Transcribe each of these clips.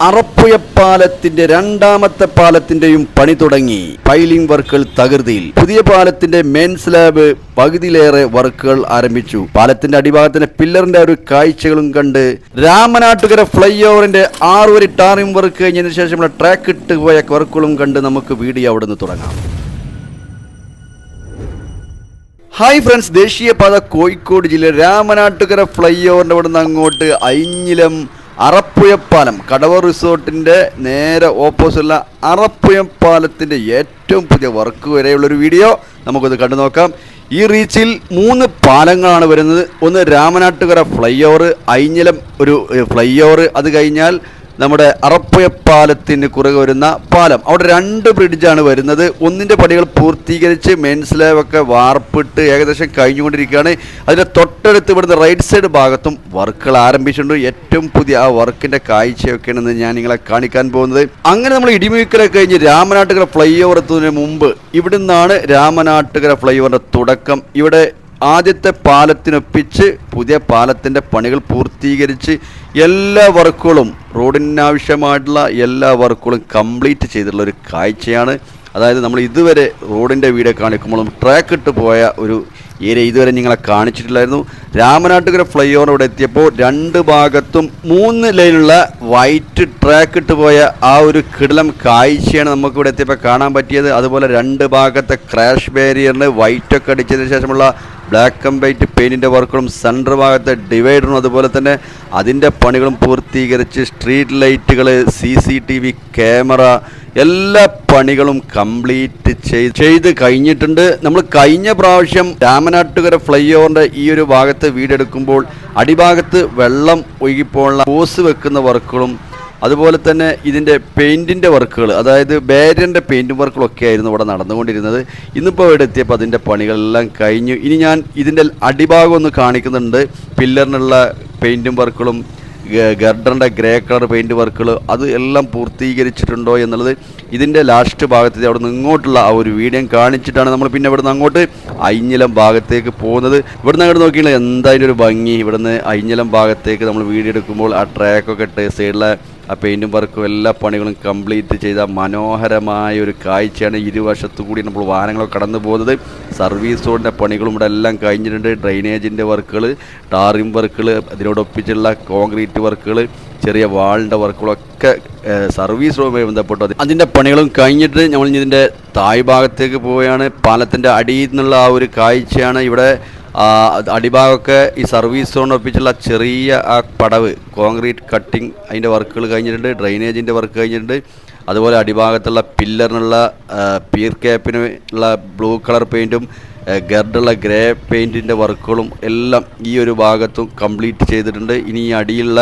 അറപ്പുയ പാലത്തിന്റെ രണ്ടാമത്തെ പാലത്തിന്റെയും പണി തുടങ്ങി. പൈലിംഗ് വർക്കുകൾ തകൃതിയിൽ. പുതിയ പാലത്തിന്റെ മെയിൻ സ്ലാബ് പകുതിയിലേറെ വർക്കുകൾ ആരംഭിച്ചു. പാലത്തിന്റെ അടിഭാഗത്തിന്റെ പില്ലറിന്റെ ഒരു കാഴ്ചകളും കണ്ട് രാമനാട്ടുകര ഫ്ലൈ ഓവറിന്റെ ആറുവരി ടാറിംഗ് വർക്ക് കഴിഞ്ഞതിന് ശേഷമുള്ള ട്രാക്ക് ഇട്ട് പോയ വർക്കുകളും കണ്ട് നമുക്ക് വീഡിയോ അവിടെ നിന്ന് തുടങ്ങാം. ഹായ് ഫ്രണ്ട്സ് ദേശീയപാത കോഴിക്കോട് ജില്ല രാമനാട്ടുകര ഫ്ലൈ ഓവറിന്റെ അവിടെ നിന്ന് അങ്ങോട്ട് അയിഞ്ഞിലം അറപ്പുഴപ്പാലം കടവ റിസോർട്ടിന്റെ നേരെ ഓപ്പോസിറ്റുള്ള അറപ്പുഴപ്പാലത്തിന്റെ ഏറ്റവും പുതിയ വർക്ക് വരെയുള്ളൊരു വീഡിയോ നമുക്കത് കണ്ടു നോക്കാം. ഈ റീച്ചിൽ മൂന്ന് പാലങ്ങളാണ് വരുന്നത്. ഒന്ന് രാമനാട്ടുകര ഫ്ലൈ ഓവർ അയിഞ്ഞിലം ഒരു ഫ്ലൈ ഓവർ അത് കഴിഞ്ഞാൽ നമ്മുടെ അറപ്പുഴ പാലത്തിന് കുറുകെ വരുന്ന പാലം. അവിടെ രണ്ട് ബ്രിഡ്ജാണ് വരുന്നത്. ഒന്നിന്റെ പണികൾ പൂർത്തീകരിച്ച് മെയിൻ വാർപ്പിട്ട് ഏകദേശം കഴിഞ്ഞുകൊണ്ടിരിക്കുകയാണ്. അതിന്റെ തൊട്ടടുത്ത് ഇവിടുന്ന് റൈറ്റ് സൈഡ് ഭാഗത്തും വർക്കുകൾ ആരംഭിച്ചിട്ടുണ്ട്. ഏറ്റവും പുതിയ ആ വർക്കിന്റെ കാഴ്ചയൊക്കെയാണ് ഞാൻ നിങ്ങളെ കാണിക്കാൻ പോകുന്നത്. അങ്ങനെ നമ്മൾ ഇടിമുക്കര കഴിഞ്ഞ് രാമനാട്ടുകര ഫ്ലൈ ഓവർ എത്തുന്നതിന് മുമ്പ് ഇവിടുന്നാണ് രാമനാട്ടുകര ഫ്ലൈ ഓവറിന്റെ തുടക്കം. ഇവിടെ ആദ്യത്തെ പാലത്തിനൊപ്പിച്ച് പുതിയ പാലത്തിന്റെ പണികൾ പൂർത്തീകരിച്ച് എല്ലാ വർക്കുകളും റോഡിനാവശ്യമായിട്ടുള്ള എല്ലാ വർക്കുകളും കംപ്ലീറ്റ് ചെയ്തിട്ടുള്ള ഒരു കാഴ്ചയാണ്. അതായത് നമ്മൾ ഇതുവരെ റോഡിന്റെ വീഡിയോ കാണിക്കുമ്പോഴും ട്രാക്ക് ഇട്ട് പോയ ഒരു ഏരിയ ഇതുവരെ നിങ്ങളെ കാണിച്ചിട്ടില്ലായിരുന്നു. രാമനാട്ടുകര ഫ്ലൈ ഓവർ ഇവിടെ എത്തിയപ്പോൾ രണ്ട് ഭാഗത്തും മൂന്ന് ലൈനുള്ള വൈറ്റ് ട്രാക്ക് ഇട്ട് പോയ ആ ഒരു കിടലം കാഴ്ചയാണ് നമുക്ക് ഇവിടെ എത്തിയപ്പോൾ കാണാൻ പറ്റിയത്. അതുപോലെ രണ്ട് ഭാഗത്തെ ക്രാഷ് ബാരിയറിന് വൈറ്റൊക്കെ അടിച്ചതിന് ശേഷമുള്ള ബ്ലാക്ക് ആൻഡ് വൈറ്റ് പെയിന്റിന്റെ വർക്കുകളും സെന്റർ ഭാഗത്തെ ഡിവൈഡറും അതുപോലെ തന്നെ അതിന്റെ പണികളും പൂർത്തീകരിച്ച് സ്ട്രീറ്റ് ലൈറ്റുകൾ C C T V camera എല്ലാ പണികളും കംപ്ലീറ്റ് ചെയ്ത് കഴിഞ്ഞിട്ടുണ്ട്. നമ്മൾ കഴിഞ്ഞ പ്രാവശ്യം രാമനാട്ടുകര ഫ്ലൈ ഓവറിന്റെ ഈ ഒരു ഭാഗത്ത് വീടെടുക്കുമ്പോൾ അടിഭാഗത്ത് വെള്ളം ഒഴുകിപ്പോഴുള്ള ഹോസ് വെക്കുന്ന വർക്കുകളും അതുപോലെ തന്നെ ഇതിന്റെ പെയിന്റിന്റെ വർക്കുകൾ അതായത് ബാരിയറിന്റെ പെയിന്റ് വർക്കുകളൊക്കെ ആയിരുന്നു ഇവിടെ നടന്നുകൊണ്ടിരുന്നത്. ഇന്നിപ്പോൾ ഇവിടെ എത്തിയപ്പോൾ അതിന്റെ പണികളെല്ലാം കഴിഞ്ഞു. ഇനി ഞാൻ ഇതിന്റെ അടിഭാഗം ഒന്ന് കാണിക്കുന്നുണ്ട്. പില്ലറിനുള്ള പെയിന്റും വർക്കുകളും ഗർഡറിന്റെ ഗ്രേ കളർ പെയിന്റ് വർക്കുകൾ അത് എല്ലാം പൂർത്തീകരിച്ചിട്ടുണ്ടോ എന്നുള്ളത് ഇതിന്റെ ലാസ്റ്റ് ഭാഗത്ത് അവിടെ നിന്ന് ഇങ്ങോട്ടുള്ള ആ ഒരു വീഡിയോ കാണിച്ചിട്ടാണ് നമ്മൾ പിന്നെ ഇവിടുന്ന് അങ്ങോട്ട് അയിഞ്ഞലം ഭാഗത്തേക്ക് പോകുന്നത്. ഇവിടുന്ന് അങ്ങോട്ട് നോക്കിയാൽ എന്തായാലും ഒരു ഭംഗി? ഇവിടുന്ന് അയിഞ്ഞലം ഭാഗത്തേക്ക് നമ്മൾ വീഡിയോ എടുക്കുമ്പോൾ ആ ട്രാക്കൊക്കെ ഇട്ട് സൈഡിലെ ആ പെയിന്റും വർക്കും എല്ലാ പണികളും കംപ്ലീറ്റ് ചെയ്ത മനോഹരമായ ഒരു കാഴ്ചയാണ് ഇരുവശത്തു കൂടി നമ്മൾ വാഹനങ്ങളൊക്കെ കടന്നു പോകുന്നത്. സർവീസ് റോഡിന്റെ പണികളും ഇവിടെ എല്ലാം കഴിഞ്ഞിട്ടുണ്ട്. ഡ്രൈനേജിന്റെ വർക്കുകൾ ടാറിംഗ് വർക്കുകൾ അതിനോടൊപ്പിച്ചുള്ള കോൺക്രീറ്റ് വർക്കുകൾ ചെറിയ വാളിന്റെ വർക്കുകളൊക്കെ സർവീസ് റോഡുമായി ബന്ധപ്പെട്ടു അതിന്റെ പണികളും കഴിഞ്ഞിട്ട് നമ്മൾ ഇതിന്റെ തായ് ഭാഗത്തേക്ക് പോവുകയാണ്. പാലത്തിന്റെ അടിയിൽ നിന്നുള്ള ആ ഒരു കാഴ്ചയാണ് ഇവിടെ അടിഭാഗമൊക്കെ ഈ സർവീസ് സോൺ ഒപ്പിച്ചുള്ള ചെറിയ ആ പടവ് കോൺക്രീറ്റ് കട്ടിങ് അതിന്റെ വർക്കുകൾ കഴിഞ്ഞിട്ടുണ്ട് ഡ്രൈനേജിന്റെ വർക്ക് കഴിഞ്ഞിട്ടുണ്ട്. അതുപോലെ അടിഭാഗത്തുള്ള പില്ലറിനുള്ള പീർ ക്യാപ്പിനുള്ള ബ്ലൂ കളർ പെയിന്റും ഗർഡുള്ള ഗ്രേ പെയിന്റിന്റെ വർക്കുകളും എല്ലാം ഈ ഒരു ഭാഗത്തും കംപ്ലീറ്റ് ചെയ്തിട്ടുണ്ട്. ഇനി ഈ അടിയിലുള്ള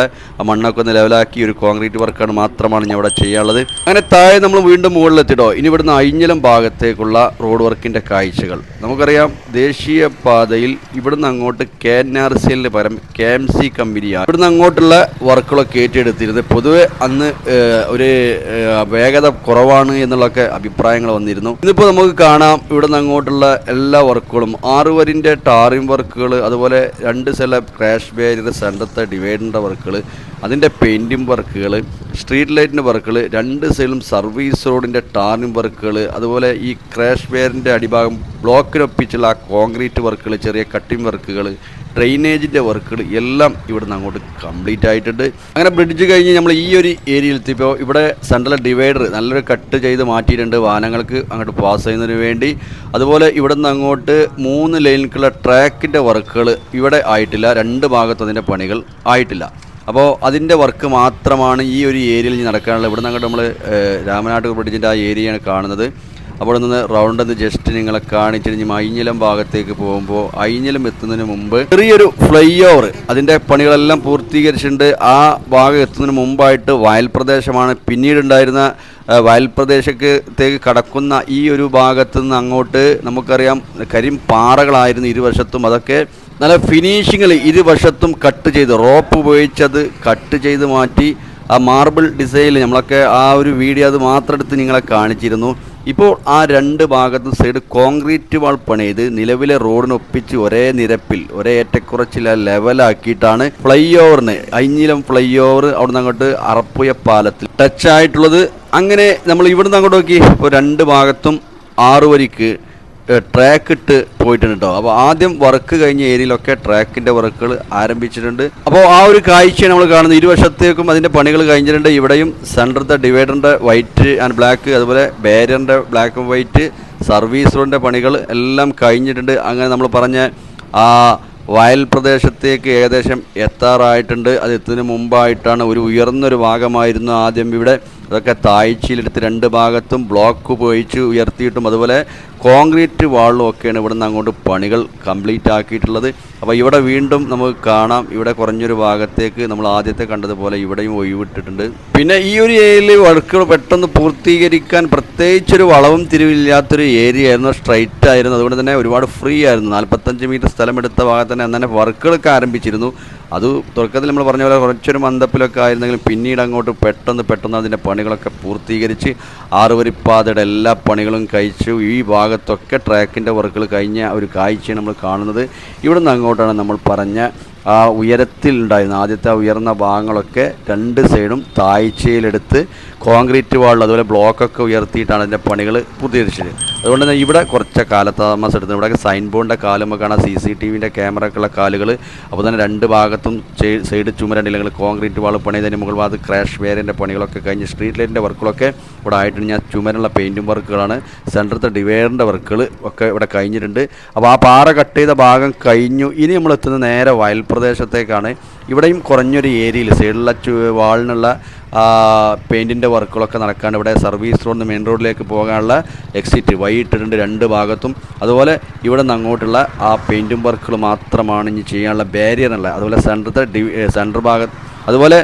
മണ്ണൊക്കെ ഒന്ന് ലെവലാക്കി ഒരു കോൺക്രീറ്റ് വർക്കാണ് മാത്രമാണ് ഞാൻ ഇവിടെ ചെയ്യാനുള്ളത്. അങ്ങനെ താഴെ നമ്മൾ വീണ്ടും മുകളിലെത്തിട്ടോ. ഇനി ഇവിടുന്ന് അയിഞ്ഞലം ഭാഗത്തേക്കുള്ള റോഡ് വർക്കിന്റെ കാഴ്ചകൾ. നമുക്കറിയാം ദേശീയ പാതയിൽ ഇവിടുന്ന് അങ്ങോട്ട് കെ എൻ ആർ സി പകരം കെ എം സി കമ്പനിയാണ് ഇവിടുന്ന് അങ്ങോട്ടുള്ള വർക്കുകളൊക്കെ ഏറ്റെടുത്തിരുന്നത്. പൊതുവെ അന്ന് ഒരു വേഗത കുറവാണ് എന്നുള്ളൊക്കെ അഭിപ്രായങ്ങൾ വന്നിരുന്നു. ഇന്നിപ്പോൾ നമുക്ക് കാണാം ഇവിടുന്ന് അങ്ങോട്ടുള്ള എല്ലാ വർക്കുകളും ആറ് വരിന്റെ ടാറിംഗ് വർക്കുകൾ അതുപോലെ രണ്ട് സ്ഥല ക്രാഷ് ബാരിയർ സെന്ററത്തെ ഡിവൈഡറിന്റെ വർക്കുകൾ അതിന്റെ പെയിന്റിംഗ് വർക്കുകൾ സ്ട്രീറ്റ് ലൈറ്റിന്റെ വർക്കുകൾ രണ്ട് സൈഡിലും സർവീസ് റോഡിന്റെ ടാറിംഗ് വർക്കുകൾ അതുപോലെ ഈ ക്രാഷ് ബാരിന്റെ അടിഭാഗം ബ്ലോക്കിനൊപ്പിച്ചുള്ള ആ കോൺക്രീറ്റ് വർക്കുകൾ ചെറിയ കട്ടിംഗ് വർക്കുകൾ ഡ്രെയിനേജിന്റെ വർക്കുകൾ എല്ലാം ഇവിടുന്ന് അങ്ങോട്ട് കംപ്ലീറ്റ് ആയിട്ടുണ്ട്. അങ്ങനെ ബ്രിഡ്ജ് കഴിഞ്ഞ് നമ്മൾ ഈ ഒരു ഏരിയയിൽ എത്തിയപ്പോൾ ഇവിടെ സെൻട്രൽ ഡിവൈഡർ നല്ലൊരു കട്ട് ചെയ്ത് മാറ്റിയിട്ടുണ്ട് വാഹനങ്ങൾക്ക് അങ്ങോട്ട് പാസ് ചെയ്യുന്നതിന് വേണ്ടി. അതുപോലെ ഇവിടുന്ന് അങ്ങോട്ട് മൂന്ന് ലൈനിലേക്കുള്ള ട്രാക്കിന്റെ വർക്കുകൾ ഇവിടെ ആയിട്ടില്ല. രണ്ട് ഭാഗത്തും അതിന്റെ പണികൾ ആയിട്ടില്ല. അപ്പോൾ അതിന്റെ വർക്ക് മാത്രമാണ് ഈ ഒരു ഏരിയയിൽ നടക്കാനുള്ളത്. ഇവിടെ നിന്ന് അങ്ങോട്ട് നമ്മൾ രാമനാട്ടൂർ ബ്രിഡ്ജിന്റെ ആ ഏരിയയാണ് കാണുന്നത്. അവിടെ നിന്ന് റൗണ്ട് എന്ന് ജസ്റ്റ് നിങ്ങളെ കാണിച്ചിട്ട് അയിഞ്ഞലം ഭാഗത്തേക്ക് പോകുമ്പോൾ അയിഞ്ഞിലം എത്തുന്നതിന് മുമ്പ് ചെറിയൊരു ഫ്ലൈ ഓവർ അതിന്റെ പണികളെല്ലാം പൂർത്തീകരിച്ചിട്ടുണ്ട്. ആ ഭാഗം എത്തുന്നതിന് മുമ്പായിട്ട് വയൽ പ്രദേശമാണ് പിന്നീട് ഉണ്ടായിരുന്ന ആ, വയൽ പ്രദേശത്തേക്ക് കടക്കുന്ന ഈ ഒരു ഭാഗത്ത് നിന്ന് അങ്ങോട്ട് നമുക്കറിയാം കരിം പാറകളായിരുന്നു ഇരുവശത്തും. അതൊക്കെ നല്ല ഫിനിഷിങ്ങിൽ ഇരുവശത്തും കട്ട് ചെയ്ത് റോപ്പ് ഉപയോഗിച്ചത് കട്ട് ചെയ്ത് മാറ്റി ആ മാർബിൾ ഡിസൈനിൽ നമ്മളൊക്കെ ആ ഒരു വീഡിയോ അത് മാത്രം എടുത്ത് നിങ്ങളെ കാണിച്ചിരുന്നു. ഇപ്പോൾ ആ രണ്ട് ഭാഗത്തും സൈഡ് കോൺക്രീറ്റ് വാൾ പണിത് നിലവിലെ റോഡിനൊപ്പിച്ച് ഒരേ നിരപ്പിൽ ഒരേ ഏറ്റക്കുറച്ചില ലെവലാക്കിയിട്ടാണ് ഫ്ലൈ ഓവറിന് അഞ്ഞിലം ഫ്ലൈ ഓവർ അവിടുന്ന് അങ്ങോട്ട് അറപ്പുയ പാലത്തിൽ. ടച്ച് ആയിട്ടുള്ളത് അങ്ങനെ നമ്മൾ ഇവിടുന്ന് അങ്ങോട്ട് നോക്കി. ഇപ്പോൾ രണ്ട് ഭാഗത്തും ആറ് വരിക്ക് ട്രാക്ക് ഇട്ട് പോയിട്ടുണ്ട് കേട്ടോ അപ്പോൾ ആദ്യം വർക്ക് കഴിഞ്ഞ ഏരിയയിലൊക്കെ ട്രാക്കിന്റെ വർക്കുകൾ ആരംഭിച്ചിട്ടുണ്ട്. അപ്പോൾ ആ ഒരു കാഴ്ചയാണ് നമ്മൾ കാണുന്നത്. ഇരുവശത്തേക്കും അതിന്റെ പണികൾ കഴിഞ്ഞിട്ടുണ്ട്. ഇവിടെയും സെന്ററത്തെ ഡിവൈഡറിന്റെ വൈറ്റ് ആൻഡ് ബ്ലാക്ക് അതുപോലെ ബാരിയറിന്റെ ബ്ലാക്ക് ആൻഡ് വൈറ്റ് സർവീസ് റോഡിന്റെ പണികൾ എല്ലാം കഴിഞ്ഞിട്ടുണ്ട്. അങ്ങനെ നമ്മൾ പറഞ്ഞ ആ വയൽ പ്രദേശത്തേക്ക് ഏകദേശം എത്താറായിട്ടുണ്ട്. അത് എത്തുന്നതിന് മുമ്പായിട്ടാണ് ഒരു ഉയർന്നൊരു ഭാഗമായിരുന്നു ആദ്യം ഇവിടെ. അതൊക്കെ താഴ്ചയിലെടുത്ത് രണ്ട് ഭാഗത്തും ബ്ലോക്ക് ഉപയോഗിച്ച് ഉയർത്തിയിട്ടും അതുപോലെ കോൺക്രീറ്റ് വാളും ഒക്കെയാണ് ഇവിടുന്ന് അങ്ങോട്ട് പണികൾ കംപ്ലീറ്റ് ആക്കിയിട്ടുള്ളത്. അപ്പോൾ ഇവിടെ വീണ്ടും നമുക്ക് കാണാം. ഇവിടെ കുറഞ്ഞൊരു ഭാഗത്തേക്ക് നമ്മൾ ആദ്യത്തെ കണ്ടതുപോലെ ഇവിടെയും ഒഴിവിട്ടിട്ടുണ്ട്. പിന്നെ ഈ ഒരു ഏരിയയിൽ വർക്കുകൾ പെട്ടെന്ന് പൂർത്തീകരിക്കാൻ പ്രത്യേകിച്ചൊരു വളവും തിരിവില്ലാത്തൊരു ഏരിയ ആയിരുന്നു. സ്ട്രൈറ്റ് ആയിരുന്നു. അതുകൊണ്ട് തന്നെ ഒരുപാട് ഫ്രീ ആയിരുന്നു. നാൽപ്പത്തഞ്ച് മീറ്റർ സ്ഥലമെടുത്ത ഭാഗത്ത് തന്നെ അന്നേരം വർക്കുകളൊക്കെ ആരംഭിച്ചിരുന്നു. അത് തുടക്കത്തിൽ നമ്മൾ പറഞ്ഞ പോലെ കുറച്ചൊരു മന്ദപ്പിലൊക്കെ ആയിരുന്നെങ്കിലും പിന്നീട് അങ്ങോട്ട് പെട്ടെന്ന് പെട്ടെന്ന് അതിന്റെ പണികളൊക്കെ പൂർത്തീകരിച്ച് ആറുവരിപ്പാതയുടെ എല്ലാ പണികളും കഴിച്ചു. ഈ ഭാഗത്തൊക്കെ ട്രാക്കിന്റെ വർക്കുകൾ കഴിഞ്ഞ ഒരു കാഴ്ചയാണ് നമ്മൾ കാണുന്നത്. ഇവിടെ നിന്ന് അങ്ങോട്ടാണ് നമ്മൾ പറഞ്ഞ ആ ഉയരത്തിൽ ഉണ്ടായിരുന്ന. ആദ്യത്തെ ഉയർന്ന ഭാഗങ്ങളൊക്കെ രണ്ട് സൈഡും താഴ്ചയിലെടുത്ത് കോൺക്രീറ്റ് വാളിൽ അതുപോലെ ബ്ലോക്കൊക്കെ ഉയർത്തിയിട്ടാണ് അതിന്റെ പണികൾ പൂർത്തീകരിച്ചത്. അതുകൊണ്ട് തന്നെ ഇവിടെ കുറച്ച് കാലതാമസം എടുത്തത് ഇവിടെ സൈൻ ബോർഡിന്റെ കാലും കാണാം. സി സി ടി വിന്റെ ക്യാമറക്കുള്ള കാലുകൾ. അപ്പോൾ തന്നെ രണ്ട് ഭാഗത്തും സൈഡ് ചുമരണ്ടില്ലെങ്കിൽ കോൺക്രീറ്റ് വാൾ പണിയതിന് മുകൾ ഭാഗത്ത് ക്രാഷ് വേരിന്റെ പണികളൊക്കെ കഴിഞ്ഞ് സ്ട്രീറ്റ് ലൈറ്റിന്റെ വർക്കുകളൊക്കെ ഇവിടെ ആയിട്ടുണ്ട്. ഞാൻ ചുമരുള്ള പെയിന്റും വർക്കുകളാണ്. സെന്ററത്തെ ഡിവൈഡറിന്റെ വർക്കുകൾ ഒക്കെ ഇവിടെ കഴിഞ്ഞിട്ടുണ്ട്. അപ്പോൾ ആ പാറ കട്ട് ചെയ്ത ഭാഗം കഴിഞ്ഞു. ഇനി നമ്മൾ എത്തുന്നത് നേരെ വയൽ പ്രദേശത്തേക്കാണ്. ഇവിടെയും കുറഞ്ഞൊരു ഏരിയയിൽ സൈഡിലുള്ള വാളിനുള്ള പെയിന്റിന്റെ വർക്കുകളൊക്കെ നടക്കാണ്ട് ഇവിടെ സർവീസ് റോഡിൽ നിന്ന് മെയിൻ റോഡിലേക്ക് പോകാനുള്ള എക്സിറ്റ്. വൈകിട്ടിട്ടുണ്ട് രണ്ട് ഭാഗത്തും. അതുപോലെ ഇവിടെ നിന്ന് അങ്ങോട്ടുള്ള ആ പെയിന്റും വർക്കുകൾ മാത്രമാണ് ഇനി ചെയ്യാനുള്ള ബാരിയർ ഉള്ളത് അതുപോലെ സെന്ററത്തെ ഡി സെന്റർ ഭാഗത്ത്. അതുപോലെ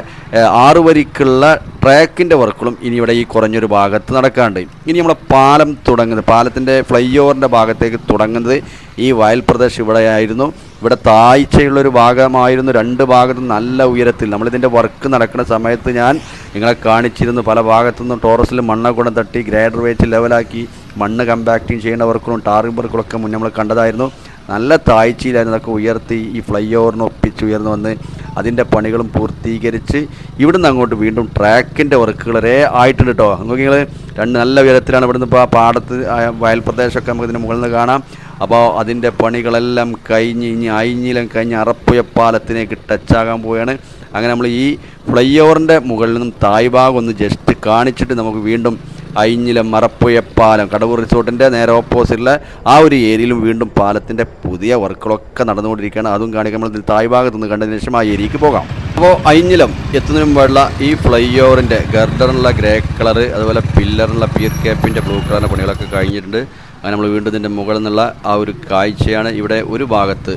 ആറു വരിക്കുള്ള ട്രാക്കിന്റെ വർക്കുകളും ഇനി ഇവിടെ ഈ കുറഞ്ഞൊരു ഭാഗത്ത് നടക്കാണ്ട്. ഇനി നമ്മുടെ പാലം തുടങ്ങുന്നത് പാലത്തിന്റെ ഫ്ലൈ ഓവറിന്റെ ഭാഗത്തേക്ക് തുടങ്ങുന്നത് ഈ വയൽ പ്രദേശം ഇവിടെയായിരുന്നു. ഇവിടെ താഴ്ചയുള്ളൊരു ഭാഗമായിരുന്നു രണ്ട് ഭാഗത്തും നല്ല ഉയരത്തിൽ. നമ്മളിതിന്റെ വർക്ക് നടക്കുന്ന സമയത്ത് ഞാൻ നിങ്ങളെ കാണിച്ചിരുന്നു. പല ഭാഗത്തുനിന്നും ടോറസിൽ മണ്ണ ഗുണം തട്ടി ഗ്രേഡർ വെച്ച് ലെവലാക്കി മണ്ണ് കമ്പാക്റ്റിങ് ചെയ്യുന്ന വർക്കുകളും ടാറിംഗ് വർക്കുകളൊക്കെ മുന്നേ നമ്മൾ കണ്ടതായിരുന്നു. നല്ല താഴ്ചയിലായിരുന്നു അതൊക്കെ ഉയർത്തി ഈ ഫ്ലൈ ഓവറിന് ഒപ്പിച്ച് ഉയർന്നു വന്ന് അതിന്റെ പണികളും പൂർത്തീകരിച്ച് ഇവിടുന്ന് അങ്ങോട്ട് വീണ്ടും ട്രാക്കിന്റെ വർക്കുകൾ വരെ ആയിട്ടുണ്ട് കേട്ടോ നിങ്ങൾ രണ്ട് നല്ല ഉയരത്തിലാണ് ഇവിടുന്ന് ഇപ്പോൾ ആ പാടത്ത് വയൽ പ്രദേശമൊക്കെ നമുക്ക് ഇതിന് മുകളിൽ നിന്ന് കാണാം. അപ്പോൾ അതിന്റെ പണികളെല്ലാം കഴിഞ്ഞ് ഇനി അയിഞ്ഞിലും കഴിഞ്ഞ് അറപ്പുയപ്പാലത്തിനേക്ക് ടച്ചാകാൻ പോവുകയാണ്. അങ്ങനെ നമ്മൾ ഈ ഫ്ലൈ ഓവറിന്റെ മുകളിൽ നിന്നും തായ് ഭാഗം ഒന്ന് ജസ്റ്റ് കാണിച്ചിട്ട് നമുക്ക് വീണ്ടും അയിഞ്ഞിലം മറപ്പുയപ്പാലം കടവൂർ റിസോർട്ടിന്റെ നേരെ ഓപ്പോസിറ്റുള്ള ആ ഒരു ഏരിയയിലും വീണ്ടും പാലത്തിന്റെ പുതിയ വർക്കുകളൊക്കെ നടന്നുകൊണ്ടിരിക്കുകയാണ്. അതും കാണിക്കാൻ നമ്മൾ തായ് ഭാഗത്ത് നിന്ന് കണ്ടതിന് ശേഷം ആ ഏരിയയ്ക്ക് പോകാം. അപ്പോൾ അയിഞ്ഞിലം എത്തുന്നതിന് മുമ്പുള്ള ഈ ഫ്ലൈ ഓവറിന്റെ ഗർഡറിനുള്ള ഗ്രേ കളർ അതുപോലെ പില്ലറിനുള്ള പിയർ ക്യാപ്പിന്റെ ബ്ലൂ കളറിന്റെ പണികളൊക്കെ കഴിഞ്ഞിട്ടുണ്ട്. അങ്ങനെ നമ്മൾ വീണ്ടും ഇതിന്റെ മുകളിൽ നിന്നുള്ള ആ ഒരു കാഴ്ചയാണ് ഇവിടെ ഒരു ഭാഗത്ത്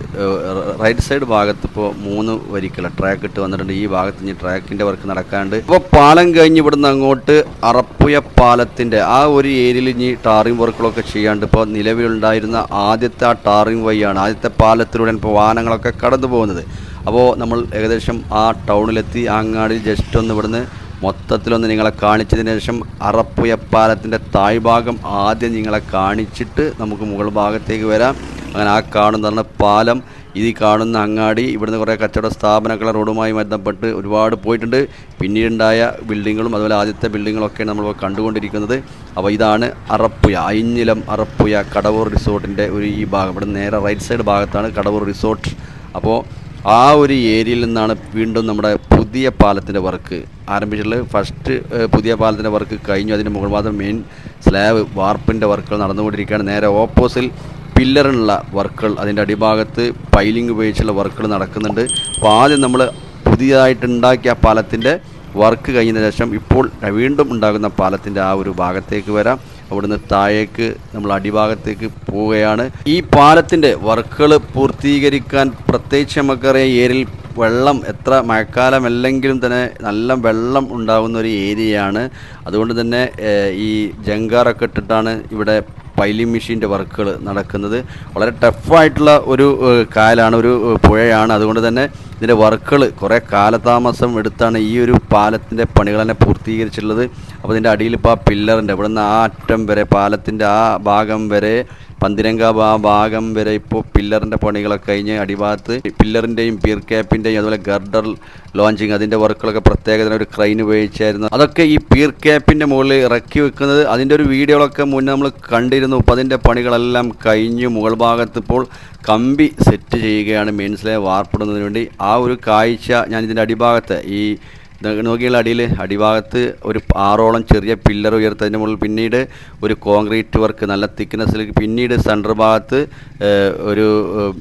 റൈറ്റ് സൈഡ് ഭാഗത്ത് ഇപ്പോൾ മൂന്ന് വരിക്കുള്ള ട്രാക്ക് ഇട്ട് വന്നിട്ടുണ്ട്. ഈ ഭാഗത്ത് ഇനി ട്രാക്കിന്റെ വർക്ക് നടക്കാണ്ട് ഇപ്പോൾ പാലം കഴിഞ്ഞ് ഇവിടുന്ന് അങ്ങോട്ട് അറപ്പുയ പാലത്തിന്റെ ആ ഒരു ഏരിയയിൽ ഇനി ടാറിംഗ് വർക്കുകളൊക്കെ ചെയ്യാണ്ട് ഇപ്പോൾ നിലവിലുണ്ടായിരുന്ന ആദ്യത്തെ ആ ടാറിംഗ് വഴിയാണ് ആദ്യത്തെ പാലത്തിലൂടെ ഇപ്പോൾ വാഹനങ്ങളൊക്കെ കടന്നു പോകുന്നത് അപ്പോൾ നമ്മൾ ഏകദേശം ആ ടൗണിലെത്തി ആങ്ങാടിൽ ജസ്റ്റ് ഒന്ന് ഇവിടുന്ന് മൊത്തത്തിലൊന്ന് നിങ്ങളെ കാണിച്ചതിന് ശേഷം അറപ്പുയപ്പാലത്തിന്റെ താഴ്ഭാഗം ആദ്യം നിങ്ങളെ കാണിച്ചിട്ട് നമുക്ക് മുകൾ ഭാഗത്തേക്ക് വരാം. അങ്ങനെ ആ കാണുന്നതാണ് പാലം. ഇത് കാണുന്ന അങ്ങാടി ഇവിടുന്ന് കുറേ കച്ചവട സ്ഥാപനങ്ങളെ റോഡുമായി ബന്ധപ്പെട്ട് ഒരുപാട് പോയിട്ടുണ്ട്. പിന്നീടുണ്ടായ ബിൽഡിങ്ങുകളും അതുപോലെ ആദ്യത്തെ ബിൽഡിങ്ങുകളൊക്കെയാണ് നമ്മൾ കണ്ടുകൊണ്ടിരിക്കുന്നത്. അപ്പോൾ ഇതാണ് അറപ്പുയ അയിഞ്ഞിലം അറപ്പുയ കടവൂർ റിസോർട്ടിന്റെ ഒരു ഈ ഭാഗം. ഇവിടെ നേരെ റൈറ്റ് സൈഡ് ഭാഗത്താണ് കടവൂർ റിസോർട്ട്. അപ്പോൾ ആ ഒരു ഏരിയയിൽ നിന്നാണ് വീണ്ടും നമ്മുടെ പുതിയ പാലത്തിന്റെ വർക്ക് ആരംഭിച്ചിട്ടുള്ളത് ഫസ്റ്റ് പുതിയ പാലത്തിന്റെ വർക്ക് കഴിഞ്ഞു. അതിന്റെ മുകൾ ഭാഗം മെയിൻ സ്ലാബ് വാർപ്പിന്റെ വർക്കുകൾ നടന്നുകൊണ്ടിരിക്കുകയാണ്. നേരെ ഓപ്പോസിൽ പില്ലറിനുള്ള വർക്കുകൾ അതിന്റെ അടിഭാഗത്ത് പൈലിംഗ് ഉപയോഗിച്ചുള്ള വർക്കുകൾ നടക്കുന്നുണ്ട്. അപ്പോൾ ആദ്യം നമ്മൾ പുതിയതായിട്ട് ഉണ്ടാക്കിയ ആ പാലത്തിന്റെ വർക്ക് കഴിഞ്ഞതിന് ശേഷം ഇപ്പോൾ വീണ്ടും ഉണ്ടാകുന്ന പാലത്തിന്റെ ആ ഒരു ഭാഗത്തേക്ക് വരാം. അവിടുന്ന് താഴേക്ക് നമ്മൾ അടിഭാഗത്തേക്ക് പോവുകയാണ്. ഈ പാലത്തിന്റെ വർക്കുകൾ പൂർത്തീകരിക്കാൻ പ്രത്യേകിച്ച് നമുക്കറിയാം ഈ ഏരിയയിൽ വെള്ളം എത്ര മഴക്കാലം അല്ലെങ്കിലും തന്നെ നല്ല വെള്ളം ഉണ്ടാകുന്ന ഒരു ഏരിയയാണ്. അതുകൊണ്ട് തന്നെ ഈ ജങ്കാറൊക്കെ ഇട്ടിട്ടാണ് ഇവിടെ പൈലിംഗ് മെഷീന്റെ വർക്കുകൾ നടക്കുന്നത്. വളരെ ടഫായിട്ടുള്ള ഒരു കാലാണ് ഒരു പുഴയാണ്. അതുകൊണ്ട് തന്നെ ഇതിന്റെ വർക്കുകൾ കുറേ കാലതാമസം എടുത്താണ് ഈ ഒരു പാലത്തിന്റെ പണികൾ തന്നെ പൂർത്തീകരിച്ചിട്ടുള്ളത്. അപ്പോൾ ഇതിന്റെ അടിയിൽ ഇപ്പോൾ ആ പില്ലറിന്റെ ഇവിടെ നിന്ന് ആ അറ്റം വരെ പാലത്തിന്റെ ആ ഭാഗം വരെ പന്തിരങ്കാവ് ആ ഭാഗം വരെ ഇപ്പോൾ പില്ലറിന്റെ പണികളൊക്കെ കഴിഞ്ഞ് അടിഭാഗത്ത് പില്ലറിന്റെയും പീർ ക്യാപ്പിന്റെയും അതുപോലെ ഗർഡർ ലോഞ്ചിങ് അതിന്റെ വർക്കുകളൊക്കെ പ്രത്യേകത ഒരു ക്രൈൻ ഉപയോഗിച്ചായിരുന്നു. അതൊക്കെ ഈ പീർ ക്യാപ്പിന്റെ മുകളിൽ ഇറക്കി വെക്കുന്നത് അതിന്റെ ഒരു വീഡിയോകളൊക്കെ മുന്നേ നമ്മൾ കണ്ടിരുന്നു. അപ്പോൾ അതിന്റെ പണികളെല്ലാം കഴിഞ്ഞു മുകൾ ഭാഗത്ത് ഇപ്പോൾ കമ്പി സെറ്റ് ചെയ്യുകയാണ്. മെയിൻസിലെ വാർപ്പിടുന്നതിന് വേണ്ടി ആ ഒരു കാഴ്ച ഞാൻ ഇതിന്റെ അടിഭാഗത്ത് ഈ നോക്കിയുള്ള അടിയിൽ അടിഭാഗത്ത് ഒരു ആറോളം ചെറിയ പില്ലർ ഉയർത്തതിന്റെ മുകളിൽ പിന്നീട് ഒരു കോൺക്രീറ്റ് വർക്ക് നല്ല തിക്നെസ്സിലേക്ക് പിന്നീട് സെന്റർ ഭാഗത്ത് ഒരു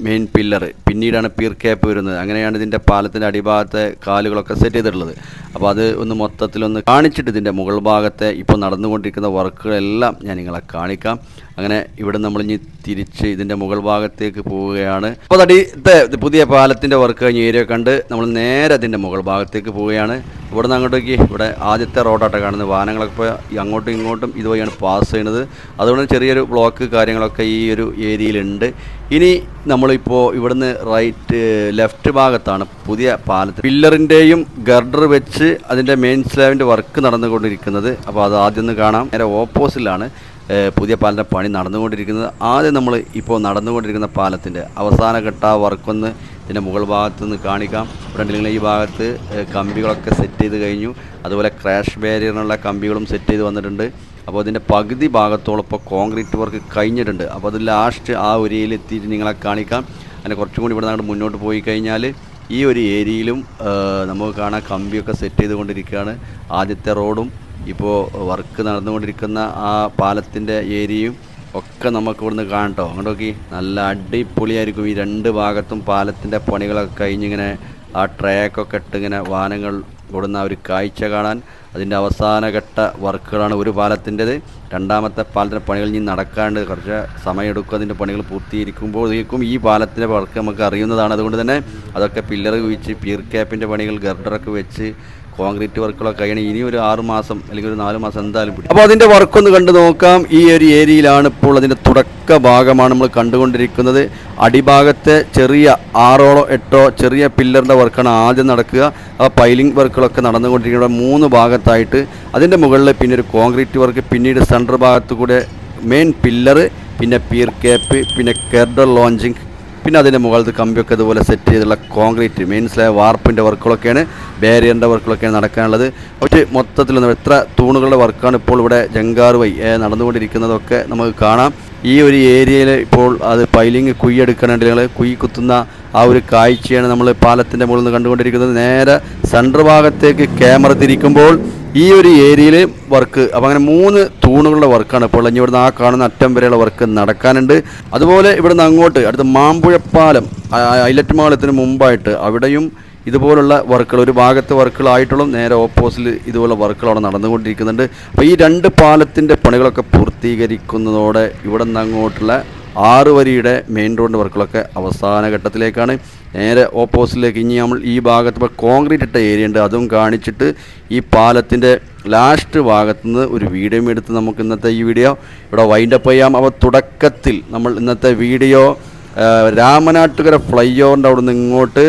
മെയിൻ പില്ലർ. പിന്നീടാണ് പീർ ക്യാപ്പ് വരുന്നത്. അങ്ങനെയാണ് ഇതിന്റെ പാലത്തിന്റെ അടിഭാഗത്തെ കാലുകളൊക്കെ സെറ്റ് ചെയ്തിട്ടുള്ളത്. അപ്പോൾ അത് ഒന്ന് മൊത്തത്തിലൊന്ന് കാണിച്ചിട്ട് ഇതിന്റെ മുകൾ ഭാഗത്തെ ഇപ്പോൾ നടന്നുകൊണ്ടിരിക്കുന്ന വർക്കുകളെല്ലാം ഞാൻ നിങ്ങളെ കാണിക്കാം. അങ്ങനെ ഇവിടെ നമ്മൾ ഇനി തിരിച്ച് ഇതിന്റെ മുകൾ ഭാഗത്തേക്ക് പോവുകയാണ്. അപ്പോൾ അടിയത്തെ പുതിയ പാലത്തിന്റെ വർക്ക് കഴിഞ്ഞ് ഏരിയ കണ്ട് നമ്മൾ നേരെ അതിന്റെ മുകൾ ഭാഗത്തേക്ക് പോവുകയാണ്. ഇവിടെ നിന്ന് അങ്ങോട്ടേക്ക് ഇവിടെ ആദ്യത്തെ റോഡായിട്ട് കാണുന്നത്. വാഹനങ്ങളൊക്കെ അങ്ങോട്ടും ഇങ്ങോട്ടും ഇതുവഴിയാണ് പാസ് ചെയ്യുന്നത്. അതുകൊണ്ട് ചെറിയൊരു ബ്ലോക്ക് കാര്യങ്ങളൊക്കെ ഈ ഒരു ഏരിയയിലുണ്ട്. ഇനി നമ്മളിപ്പോൾ ഇവിടുന്ന് റൈറ്റ് ലെഫ്റ്റ് ഭാഗത്താണ് പുതിയ പാലത്തിൽ പില്ലറിന്റെയും ഗർഡർ വെച്ച് അതിന്റെ മെയിൻ സ്ലാബിന്റെ വർക്ക് നടന്നുകൊണ്ടിരിക്കുന്നത്. അപ്പോൾ അത് ആദ്യം ഒന്ന് കാണാം. നേരെ ഓപ്പോസിറ്റിലാണ് ഏഹ് പുതിയ പാലത്തിന്റെ പണി നടന്നുകൊണ്ടിരിക്കുന്നത്. ആദ്യം നമ്മൾ ഇപ്പോൾ നടന്നുകൊണ്ടിരിക്കുന്ന പാലത്തിന്റെ അവസാനഘട്ട വർക്കൊന്ന് ഇതിന്റെ മുകൾ ഭാഗത്ത് നിന്ന് കാണിക്കാം ഉണ്ടെങ്കിൽ ഈ ഭാഗത്ത് കമ്പികളൊക്കെ സെറ്റ് ചെയ്ത് കഴിഞ്ഞു. അതുപോലെ ക്രാഷ് ബാരിയറിനുള്ള കമ്പികളും സെറ്റ് ചെയ്ത് വന്നിട്ടുണ്ട്. അപ്പോൾ അതിന്റെ പകുതി ഭാഗത്തോളം ഇപ്പോൾ കോൺക്രീറ്റ് വർക്ക് കഴിഞ്ഞിട്ടുണ്ട്. അപ്പോൾ അത് ലാസ്റ്റ് ആ ഒരു എത്തിയിട്ട് നിങ്ങളെ കാണിക്കാം. അതിനെ കുറച്ചും കൂടി ഇവിടെ നിന്ന് മുന്നോട്ട് പോയി കഴിഞ്ഞാൽ ഈ ഒരു ഏരിയയിലും നമുക്ക് കാണാൻ കമ്പിയൊക്കെ സെറ്റ് ചെയ്തുകൊണ്ടിരിക്കുകയാണ്. ആദ്യത്തെ റോഡും ഇപ്പോൾ വർക്ക് നടന്നുകൊണ്ടിരിക്കുന്ന ആ പാലത്തിന്റെ ഏരിയയും ഒക്കെ നമുക്ക് ഇവിടുന്ന് കാണട്ടോ അങ്ങോട്ട് നോക്കി. നല്ല അടിപൊളിയായിരിക്കും ഈ രണ്ട് ഭാഗത്തും പാലത്തിന്റെ പണികളൊക്കെ കഴിഞ്ഞിങ്ങനെ ആ ട്രാക്കൊക്കെ ഇട്ട് ഇങ്ങനെ വാഹനങ്ങൾ ഓടുന്ന ഒരു കാഴ്ച കാണാൻ. അതിന്റെ അവസാനഘട്ട വർക്കുകളാണ് ഒരു പാലത്തിന്റെത്. രണ്ടാമത്തെ പാലത്തിന്റെ പണികൾ ഇനി നടക്കാണ്ട് കുറച്ച് സമയമെടുക്കും അതിന്റെ പണികൾ പൂർത്തീകരിക്കുമ്പോഴേക്കും ഈ പാലത്തിന്റെ വർക്ക് നമുക്ക് അറിയുന്നതാണ്. അതുകൊണ്ട് തന്നെ അതൊക്കെ പില്ലർ കുഴിച്ച് പീർ ക്യാപ്പിന്റെ പണികൾ ഗർഡറൊക്കെ വെച്ച് കോൺക്രീറ്റ് വർക്കുകളൊക്കെ കഴിയണം. ഇനി ഒരു ആറ് മാസം അല്ലെങ്കിൽ ഒരു നാല് മാസം എന്തായാലും പിടിക്കും അപ്പോൾ അതിന്റെ വർക്കൊന്ന് കണ്ടു നോക്കാം. ഈ ഒരു ഏരിയയിലാണ് ഇപ്പോൾ അതിന്റെ തുടക്ക ഭാഗമാണ് നമ്മൾ കണ്ടുകൊണ്ടിരിക്കുന്നത്. അടിഭാഗത്തെ ചെറിയ ആറോളോ എട്ടോ ചെറിയ പില്ലറിന്റെ വർക്കാണ് ആദ്യം നടക്കുക. ആ പൈലിംഗ് വർക്കുകളൊക്കെ നടന്നുകൊണ്ടിരിക്കുന്ന മൂന്ന് ഭാഗത്തായിട്ട് അതിന്റെ മുകളിൽ പിന്നെ ഒരു കോൺക്രീറ്റ് വർക്ക് പിന്നീട് സെന്റർ ഭാഗത്ത് കൂടെ മെയിൻ പില്ലറ് പിന്നെ പീർ കേപ്പ് പിന്നെ കെർഡർ ലോഞ്ചിങ് പിന്നെ അതിന്റെ മുകളിൽ കമ്പിയൊക്കെ ഇതുപോലെ സെറ്റ് ചെയ്തുള്ള കോൺക്രീറ്റ് മെയിൻസിലായ വാർപ്പിന്റെ വർക്കുകളൊക്കെയാണ് ബാരിയറിന്റെ വർക്കുകളൊക്കെയാണ് നടക്കാനുള്ളത്. പക്ഷേ മൊത്തത്തിൽ എത്ര തൂണുകളുടെ വർക്കാണ് ഇപ്പോൾ ഇവിടെ ജങ്കാർ വൈ നടന്നുകൊണ്ടിരിക്കുന്നതൊക്കെ നമുക്ക് കാണാം. ഈ ഒരു ഏരിയയിൽ ഇപ്പോൾ അത് പൈലിങ് കുയ്യെടുക്കാനുണ്ട് ഞങ്ങൾ കുയ്യ് കുത്തുന്ന ആ ഒരു കാഴ്ചയാണ് നമ്മൾ പാലത്തിന്റെ മുകളിൽ നിന്ന് കണ്ടുകൊണ്ടിരിക്കുന്നത്. നേരെ സെൻട്രൽ ഭാഗത്തേക്ക് ക്യാമറ തിരിക്കുമ്പോൾ ഈ ഒരു ഏരിയയിൽ വർക്ക് അപ്പോൾ അങ്ങനെ മൂന്ന് തൂണുകളുടെ വർക്കാണ് ഇപ്പോൾ ഇനി ഇവിടുന്ന് ആ കാണുന്ന അറ്റം വരെയുള്ള വർക്ക് നടക്കാനുണ്ട്. അതുപോലെ ഇവിടുന്ന് അങ്ങോട്ട് അടുത്ത മാമ്പുഴപ്പാലം ഐലറ്റ് മാളത്തിന് മുമ്പായിട്ട് അവിടെയും ഇതുപോലുള്ള വർക്കുകൾ ഒരു ഭാഗത്ത് വർക്കുകളായിട്ടുള്ള നേരെ ഓപ്പോസിറ്റ് ഇതുപോലെ വർക്കുകൾ അവിടെ നടന്നുകൊണ്ടിരിക്കുന്നുണ്ട്. അപ്പോൾ ഈ രണ്ട് പാലത്തിന്റെ പണികളൊക്കെ പൂർത്തീകരിക്കുന്നതോടെ ഇവിടെ നിന്ന് അങ്ങോട്ടുള്ള ആറ് വരിയുടെ മെയിൻ റോഡിന്റെ വർക്കുകളൊക്കെ അവസാന ഘട്ടത്തിലേക്കാണ്. നേരെ ഓപ്പോസിറ്റിലേക്ക് ഇനി നമ്മൾ ഈ ഭാഗത്ത് ഇപ്പോൾ കോൺക്രീറ്റ് ഇട്ട ഏരിയ ഉണ്ട്. അതും കാണിച്ചിട്ട് ഈ പാലത്തിന്റെ ലാസ്റ്റ് ഭാഗത്ത് നിന്ന് ഒരു വീഡിയോ എടുത്ത് നമുക്ക് ഇന്നത്തെ ഈ വീഡിയോ ഇവിടെ വൈൻഡപ്പ് ചെയ്യാം. അപ്പോൾ തുടക്കത്തിൽ നമ്മൾ ഇന്നത്തെ വീഡിയോ രാമനാട്ടുകര ഫ്ലൈ ഓവറിന്റെ അവിടെ നിന്ന് ഇങ്ങോട്ട്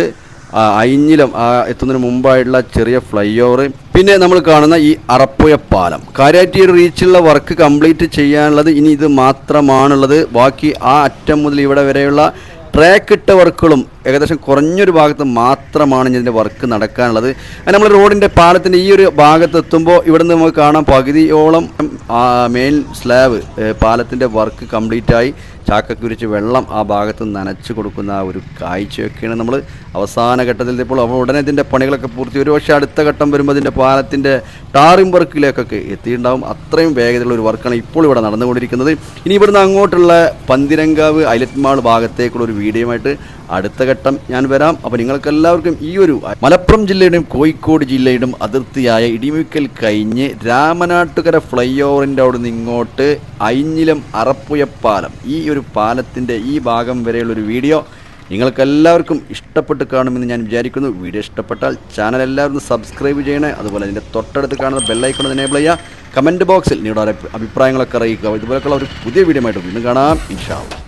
അയിഞ്ഞിലും എത്തുന്നതിന് മുമ്പായിട്ടുള്ള ചെറിയ ഫ്ലൈ ഓവർ പിന്നെ നമ്മൾ കാണുന്ന ഈ അറപ്പുഴ പാലം. കാര്യാറ്റി റീച്ചിലുള്ള വർക്ക് കംപ്ലീറ്റ് ചെയ്യാനുള്ളത് ഇനി ഇത് മാത്രമാണുള്ളത്. ബാക്കി ആ അറ്റം മുതൽ ഇവിടെ വരെയുള്ള ട്രാക്ക് ഇട്ട വർക്കുകളും ഏകദേശം കുറഞ്ഞൊരു ഭാഗത്ത് മാത്രമാണ് ഇതിന്റെ വർക്ക് നടക്കാനുള്ളത്. നമ്മൾ റോഡിന്റെ പാലത്തിന്റെ ഈ ഒരു ഭാഗത്ത് എത്തുമ്പോൾ ഇവിടെ നിന്ന് നമുക്ക് കാണാം പകുതിയോളം മെയിൻ സ്ലാബ് പാലത്തിന്റെ വർക്ക് കംപ്ലീറ്റ് ആയി ചാക്കൊക്കെ വെള്ളം ആ ഭാഗത്ത് നനച്ച് കൊടുക്കുന്ന ആ ഒരു കാഴ്ചയൊക്കെയാണ് നമ്മൾ അവസാന ഘട്ടത്തിൽ ഇപ്പോൾ അപ്പോൾ ഉടനെ ഇതിന്റെ പണികളൊക്കെ പൂർത്തി. ഒരു പക്ഷേ അടുത്ത ഘട്ടം വരുമ്പോൾ ഇതിന്റെ പാലത്തിന്റെ ടാറിംഗ് വർക്കിലേക്കൊക്കെ എത്തിയിട്ടുണ്ടാവും. അത്രയും വേഗതയുള്ള ഒരു വർക്കാണ് ഇപ്പോൾ ഇവിടെ നടന്നുകൊണ്ടിരിക്കുന്നത്. ഇനി ഇവിടുന്ന് അങ്ങോട്ടുള്ള പന്തിരങ്കാവ് ഐലറ്റ് മാൾ ഭാഗത്തേക്കുള്ള ഒരു വീഡിയോയുമായിട്ട് അടുത്ത ഘട്ടം ഞാൻ വരാം. അപ്പോൾ നിങ്ങൾക്ക് എല്ലാവർക്കും ഈ ഒരു മലപ്പുറം ജില്ലയുടെയും കോഴിക്കോട് ജില്ലയുടെയും അതിർത്തിയായ ഇടിമുക്കൽ കഴിഞ്ഞ് രാമനാട്ടുകര ഫ്ലൈ ഓവറിന്റെ അവിടെ നിന്ന് ഇങ്ങോട്ട് അയിഞ്ഞിലം അറപ്പുയപ്പാലം ഈ ഒരു പാലത്തിന്റെ ഈ ഭാഗം വരെയുള്ളൊരു വീഡിയോ നിങ്ങൾക്കെല്ലാവർക്കും ഇഷ്ടപ്പെട്ട് കാണുമെന്ന് ഞാൻ വിചാരിക്കുന്നു. വീഡിയോ ഇഷ്ടപ്പെട്ടാൽ ചാനൽ എല്ലാവരും സബ്സ്ക്രൈബ് ചെയ്യണേ. അതുപോലെ അതിന്റെ തൊട്ടടുത്ത് കാണുന്ന ബെല്ലൈക്കൺ എനേബിൾ ചെയ്യുക. കമന്റ് ബോക്സിൽ നിങ്ങളുടെ അഭിപ്രായങ്ങളൊക്കെ അറിയിക്കുക. ഇതുപോലെയുള്ള ഒരു പുതിയ വീഡിയോ ആയിട്ട് വീണ്ടും കാണാം. ഇൻഷാ അള്ളാ